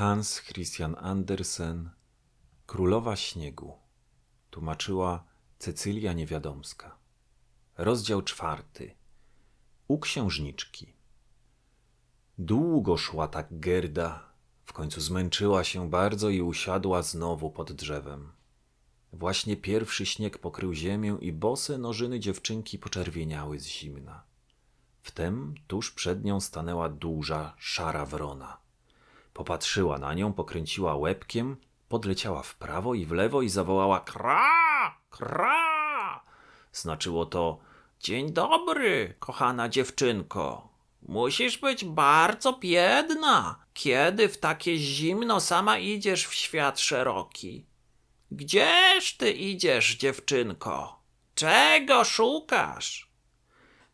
Hans Christian Andersen Królowa Śniegu tłumaczyła Cecylia Niewiadomska Rozdział czwarty U księżniczki Długo szła tak Gerda, w końcu zmęczyła się bardzo i usiadła znowu pod drzewem. Właśnie pierwszy śnieg pokrył ziemię i bose nożyny dziewczynki poczerwieniały z zimna. Wtem tuż przed nią stanęła duża, szara wrona. Popatrzyła na nią, pokręciła łebkiem, podleciała w prawo i w lewo i zawołała kra, kra. Znaczyło to dzień dobry, kochana dziewczynko. Musisz być bardzo biedna, kiedy w takie zimno sama idziesz w świat szeroki. Gdzież ty idziesz, dziewczynko? Czego szukasz?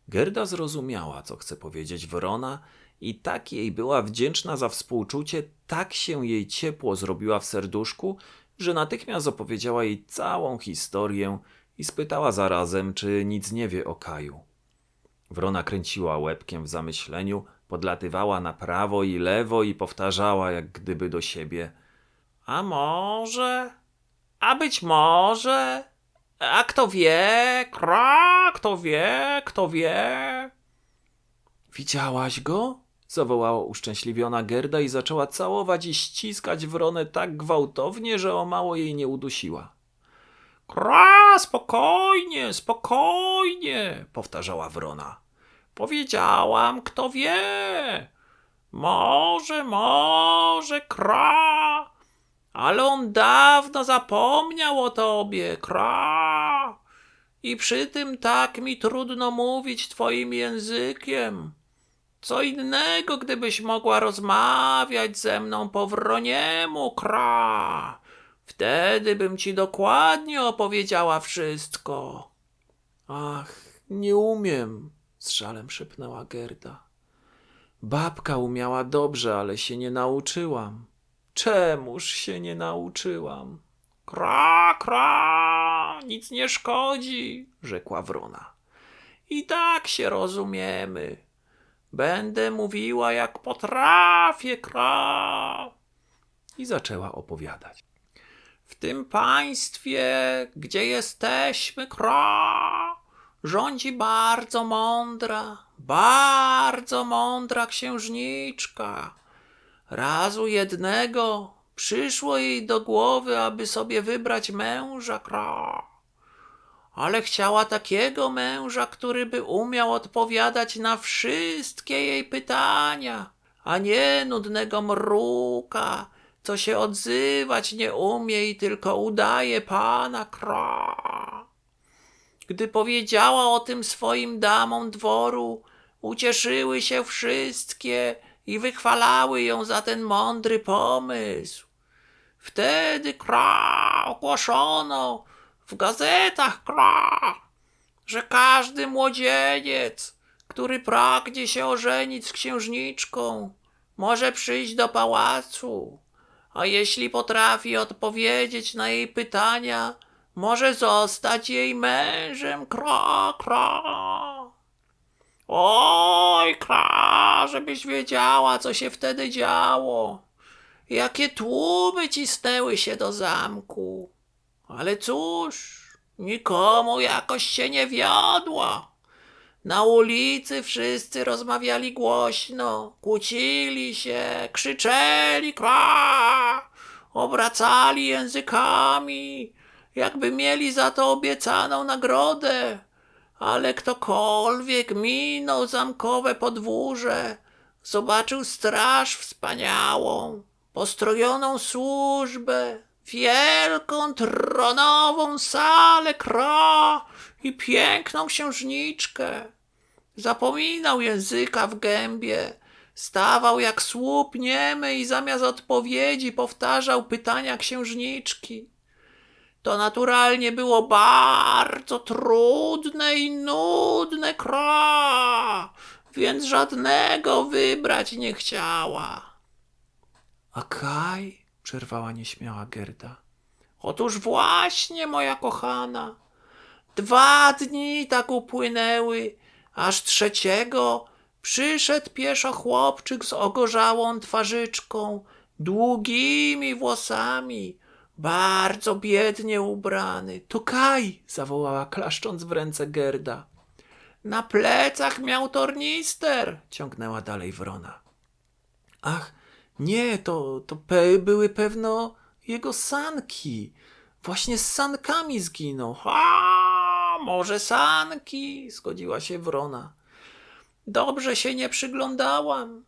Gerda zrozumiała, co chce powiedzieć Wrona i tak jej była wdzięczna za współczucie, tak się jej ciepło zrobiła w serduszku, że natychmiast opowiedziała jej całą historię i spytała zarazem, czy nic nie wie o Kaju. Wrona kręciła łebkiem w zamyśleniu, podlatywała na prawo i lewo i powtarzała jak gdyby do siebie. A może? A być może? A kto wie? Kra, kto wie? Kto wie? Widziałaś go? Zawołała uszczęśliwiona Gerda i zaczęła całować i ściskać Wronę tak gwałtownie, że o mało jej nie udusiła. Kra, spokojnie, spokojnie, powtarzała Wrona. Powiedziałam, kto wie. Może, może, kra. Ale on dawno zapomniał o tobie, kra. I przy tym tak mi trudno mówić twoim językiem. Co innego, gdybyś mogła rozmawiać ze mną po wroniemu, kra. Wtedy bym ci dokładnie opowiedziała wszystko. Ach, nie umiem, z żalem szepnęła Gerda. Babka umiała dobrze, ale się nie nauczyłam. Czemuż się nie nauczyłam? Kra, kra, nic nie szkodzi, rzekła wrona. I tak się rozumiemy. Będę mówiła jak potrafię, kra. I zaczęła opowiadać. W tym państwie, gdzie jesteśmy, kra, rządzi bardzo mądra, bardzo mądra księżniczka. Razu jednego przyszło jej do głowy, aby sobie wybrać męża, kra. Ale chciała takiego męża, który by umiał odpowiadać na wszystkie jej pytania, a nie nudnego mruka, co się odzywać nie umie i tylko udaje pana kra. Gdy powiedziała o tym swoim damom dworu, ucieszyły się wszystkie i wychwalały ją za ten mądry pomysł. Wtedy kra ogłoszono w gazetach kra, że każdy młodzieniec, który pragnie się ożenić z księżniczką, może przyjść do pałacu, a jeśli potrafi odpowiedzieć na jej pytania, może zostać jej mężem. Kra, kra. Oj, kra, żebyś wiedziała, co się wtedy działo. Jakie tłumy cisnęły się do zamku. Ale cóż, nikomu jakoś się nie wiodło. Na ulicy wszyscy rozmawiali głośno, kłócili się, krzyczeli, kra, obracali językami, jakby mieli za to obiecaną nagrodę. Ale ktokolwiek minął zamkowe podwórze, zobaczył straż wspaniałą, postrojoną służbę, wielką tronową salę kra i piękną księżniczkę. Zapominał języka w gębie, stawał jak słup niemy i zamiast odpowiedzi powtarzał pytania księżniczki. To naturalnie było bardzo trudne i nudne kra, więc żadnego wybrać nie chciała. A Kaj? Przerwała nieśmiała Gerda. Otóż właśnie, moja kochana. Dwa dni tak upłynęły, aż trzeciego przyszedł pieszo chłopczyk z ogorzałą twarzyczką, długimi włosami, bardzo biednie ubrany. To Kaj, zawołała klaszcząc w ręce Gerda. Na plecach miał tornister, ciągnęła dalej wrona. Ach, nie, to, to pe, były pewno jego sanki. Właśnie z sankami zginął. Ha, może sanki, zgodziła się wrona. Dobrze się nie przyglądałam.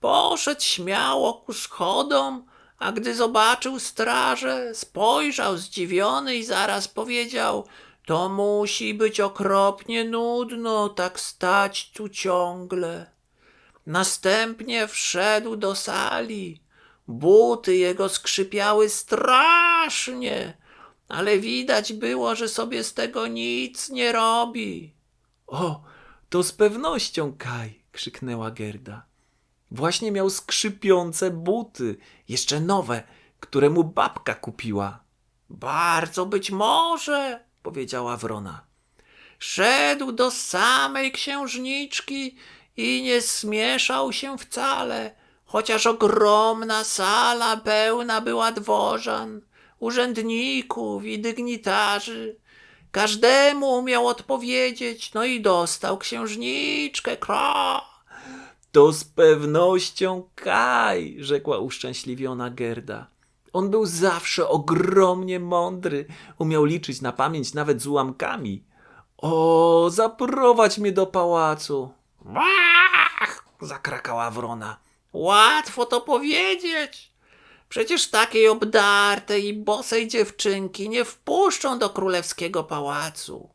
Poszedł śmiało ku schodom, a gdy zobaczył strażę, spojrzał zdziwiony i zaraz powiedział: To musi być okropnie nudno, tak stać tu ciągle. Następnie wszedł do sali. Buty jego skrzypiały strasznie, ale widać było, że sobie z tego nic nie robi. O, to z pewnością Kaj, krzyknęła Gerda. Właśnie miał skrzypiące buty, jeszcze nowe, które mu babka kupiła. Bardzo być może, powiedziała wrona. Szedł do samej księżniczki i nie zmieszał się wcale, chociaż ogromna sala pełna była dworzan, urzędników i dygnitarzy. Każdemu umiał odpowiedzieć, no i dostał księżniczkę, kra. To z pewnością Kaj, rzekła uszczęśliwiona Gerda. On był zawsze ogromnie mądry, umiał liczyć na pamięć nawet z ułamkami. O, zaprowadź mnie do pałacu. Ach, zakrakała wrona. Łatwo to powiedzieć. Przecież takiej obdartej i bosej dziewczynki nie wpuszczą do królewskiego pałacu.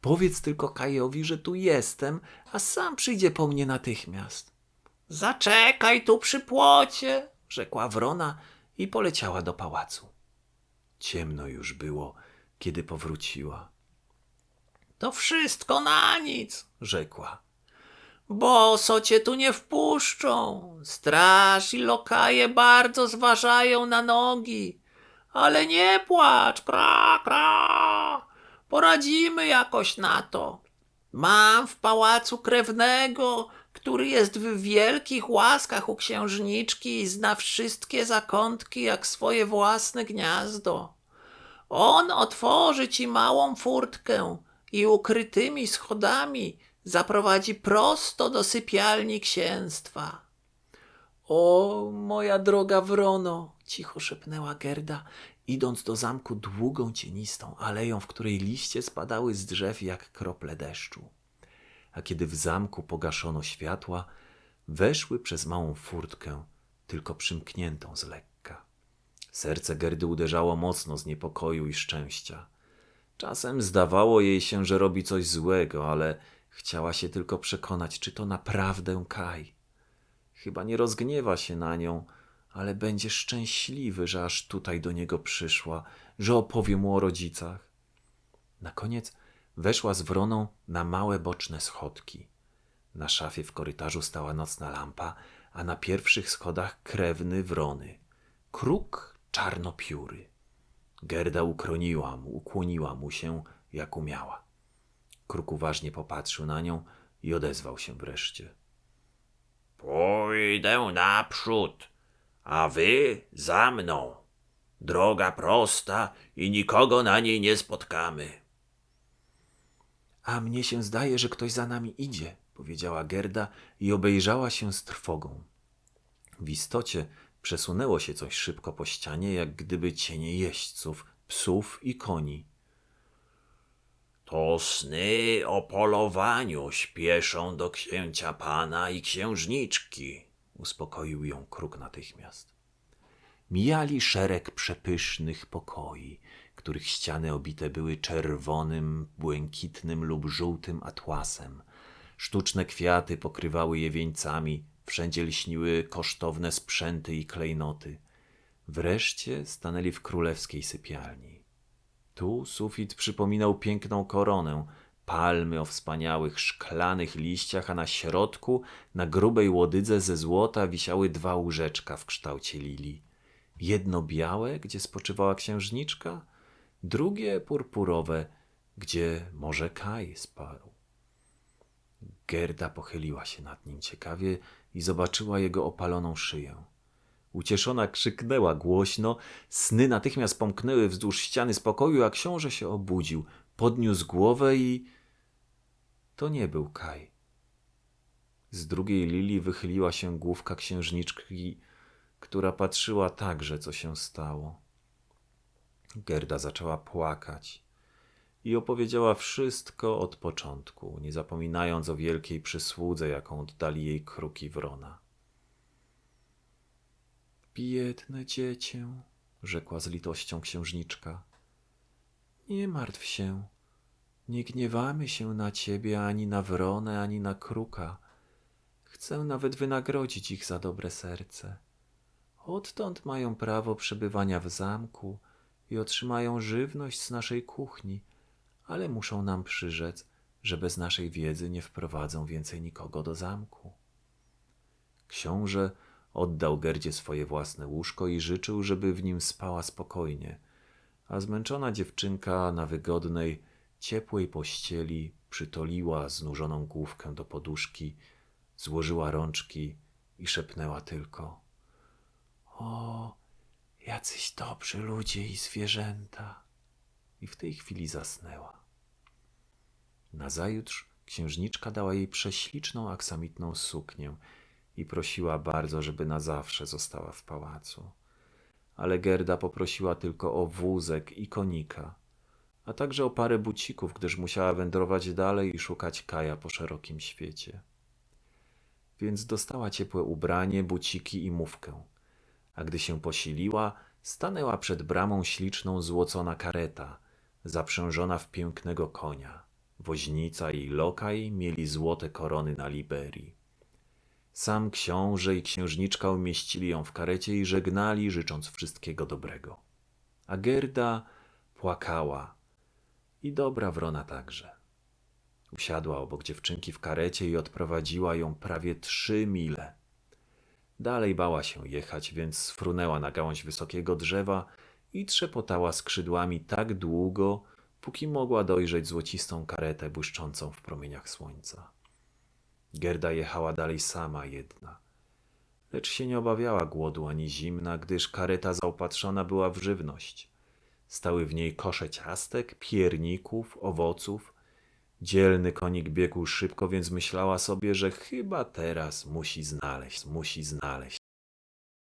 Powiedz tylko Kajowi, że tu jestem, a sam przyjdzie po mnie natychmiast. Zaczekaj tu przy płocie, rzekła wrona i poleciała do pałacu. Ciemno już było, kiedy powróciła. To wszystko na nic, rzekła. Boso cię tu nie wpuszczą. Straż i lokaje bardzo zważają na nogi. Ale nie płacz, kra, kra. Poradzimy jakoś na to. Mam w pałacu krewnego, który jest w wielkich łaskach u księżniczki i zna wszystkie zakątki jak swoje własne gniazdo. On otworzy ci małą furtkę i ukrytymi schodami zaprowadzi prosto do sypialni księstwa. O, moja droga wrono, cicho szepnęła Gerda, idąc do zamku długą, cienistą aleją, w której liście spadały z drzew jak krople deszczu. A kiedy w zamku pogaszono światła, weszły przez małą furtkę, tylko przymkniętą z lekka. Serce Gerdy uderzało mocno z niepokoju i szczęścia. Czasem zdawało jej się, że robi coś złego, ale chciała się tylko przekonać, czy to naprawdę Kaj. Chyba nie rozgniewa się na nią, ale będzie szczęśliwy, że aż tutaj do niego przyszła, że opowie mu o rodzicach. Na koniec weszła z wroną na małe boczne schodki. Na szafie w korytarzu stała nocna lampa, a na pierwszych schodach krewny wrony. Kruk czarnopióry. Gerda ukroniła mu, ukłoniła mu się, jak umiała. Kruk uważnie popatrzył na nią i odezwał się wreszcie. Pójdę naprzód, a wy za mną. Droga prosta i nikogo na niej nie spotkamy. A mnie się zdaje, że ktoś za nami idzie, powiedziała Gerda i obejrzała się z trwogą. W istocie przesunęło się coś szybko po ścianie, jak gdyby cienie jeźdźców, psów i koni. To sny o polowaniu śpieszą do księcia pana i księżniczki, uspokoił ją kruk natychmiast. Mijali szereg przepysznych pokoi, których ściany obite były czerwonym, błękitnym lub żółtym atłasem. Sztuczne kwiaty pokrywały je wieńcami, wszędzie lśniły kosztowne sprzęty i klejnoty. Wreszcie stanęli w królewskiej sypialni. Tu sufit przypominał piękną koronę, palmy o wspaniałych szklanych liściach, a na środku, na grubej łodydze ze złota wisiały dwa łóżeczka w kształcie lilii. Jedno białe, gdzie spoczywała księżniczka, drugie purpurowe, gdzie może Kaj spał. Gerda pochyliła się nad nim ciekawie i zobaczyła jego opaloną szyję. Ucieszona krzyknęła głośno, sny natychmiast pomknęły wzdłuż ściany z pokoju, a książę się obudził, podniósł głowę i... To nie był Kaj. Z drugiej lili wychyliła się główka księżniczki, która patrzyła także, co się stało. Gerda zaczęła płakać i opowiedziała wszystko od początku, nie zapominając o wielkiej przysłudze, jaką oddali jej kruki wrona. Biedne dziecię, rzekła z litością księżniczka. Nie martw się. Nie gniewamy się na ciebie ani na wronę, ani na kruka. Chcę nawet wynagrodzić ich za dobre serce. Odtąd mają prawo przebywania w zamku i otrzymają żywność z naszej kuchni, ale muszą nam przyrzec, że bez naszej wiedzy nie wprowadzą więcej nikogo do zamku. Książę oddał Gerdzie swoje własne łóżko i życzył, żeby w nim spała spokojnie, a zmęczona dziewczynka na wygodnej, ciepłej pościeli przytoliła znużoną główkę do poduszki, złożyła rączki i szepnęła tylko: O, jacyś dobrzy ludzie i zwierzęta. I w tej chwili zasnęła. Nazajutrz księżniczka dała jej prześliczną aksamitną suknię i prosiła bardzo, żeby na zawsze została w pałacu. Ale Gerda poprosiła tylko o wózek i konika, a także o parę bucików, gdyż musiała wędrować dalej i szukać Kaja po szerokim świecie. Więc dostała ciepłe ubranie, buciki i mówkę, a gdy się posiliła, stanęła przed bramą śliczną złocona kareta, zaprzężona w pięknego konia. Woźnica i lokaj mieli złote korony na liberii. Sam książę i księżniczka umieścili ją w karecie i żegnali, życząc wszystkiego dobrego. A Gerda płakała i dobra wrona także. Usiadła obok dziewczynki w karecie i odprowadziła ją prawie trzy mile. Dalej bała się jechać, więc sfrunęła na gałąź wysokiego drzewa i trzepotała skrzydłami tak długo, póki mogła dojrzeć złocistą karetę błyszczącą w promieniach słońca. Gerda jechała dalej sama jedna, lecz się nie obawiała głodu ani zimna, gdyż kareta zaopatrzona była w żywność. Stały w niej kosze ciastek, pierników, owoców. Dzielny konik biegł szybko, więc myślała sobie, że chyba teraz musi znaleźć, musi znaleźć